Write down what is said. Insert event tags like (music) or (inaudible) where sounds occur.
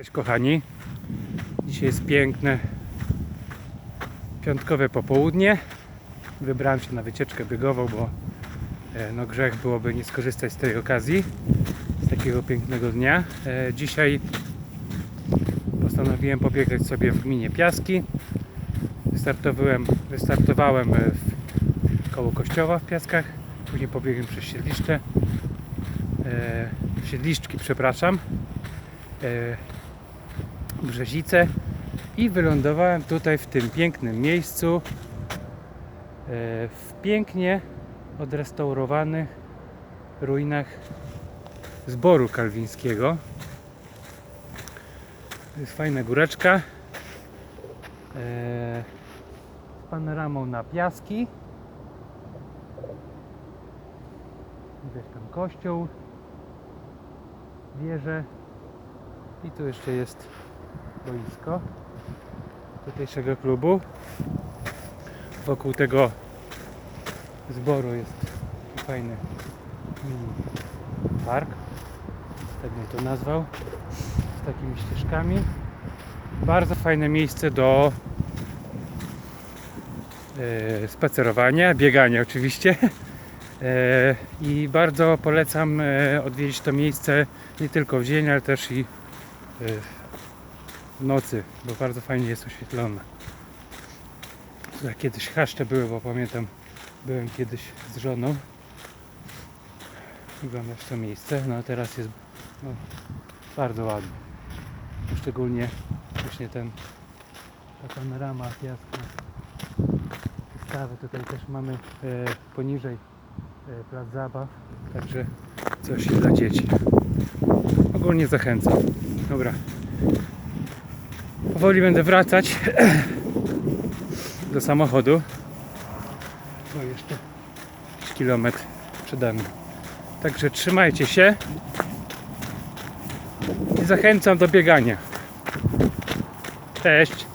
Cześć kochani. Dzisiaj jest piękne piątkowe popołudnie. Wybrałem się na wycieczkę biegową, bo e, no grzech byłoby nie skorzystać z tej okazji, z takiego pięknego dnia. E, Dzisiaj postanowiłem pobiegać sobie w gminie Piaski. Wystartowałem, wystartowałem e, w, koło kościoła w Piaskach, później pobiegłem przez siedliszcze, siedliszczki, przepraszam, Brzezice i wylądowałem tutaj w tym pięknym miejscu e, w pięknie odrestaurowanych ruinach zboru kalwińskiego. To jest fajna góreczka e, z panoramą na piaski. Widać tam kościół, wieże i tu jeszcze jest boisko tutejszego klubu. Wokół tego zboru jest fajny mini park, tak bym to nazwał, z takimi ścieżkami. Bardzo fajne miejsce do e, spacerowania, biegania oczywiście. (laughs) E, I bardzo polecam e, odwiedzić to miejsce nie tylko w dzień, ale też i w nocy, bo bardzo fajnie jest oświetlone. Tutaj kiedyś chaszcze były, bo pamiętam, byłem kiedyś z żoną. Wygląda to miejsce, no a teraz jest no, bardzo ładnie. Szczególnie właśnie ten ta panorama piasku. Wystawy tutaj też mamy e, poniżej e, plac zabaw, także coś dla dzieci. Ogólnie zachęcam. Dobra. Powoli będę wracać do samochodu. Bo jeszcze jakiś kilometr przede mną. Także trzymajcie się i zachęcam do biegania. Cześć!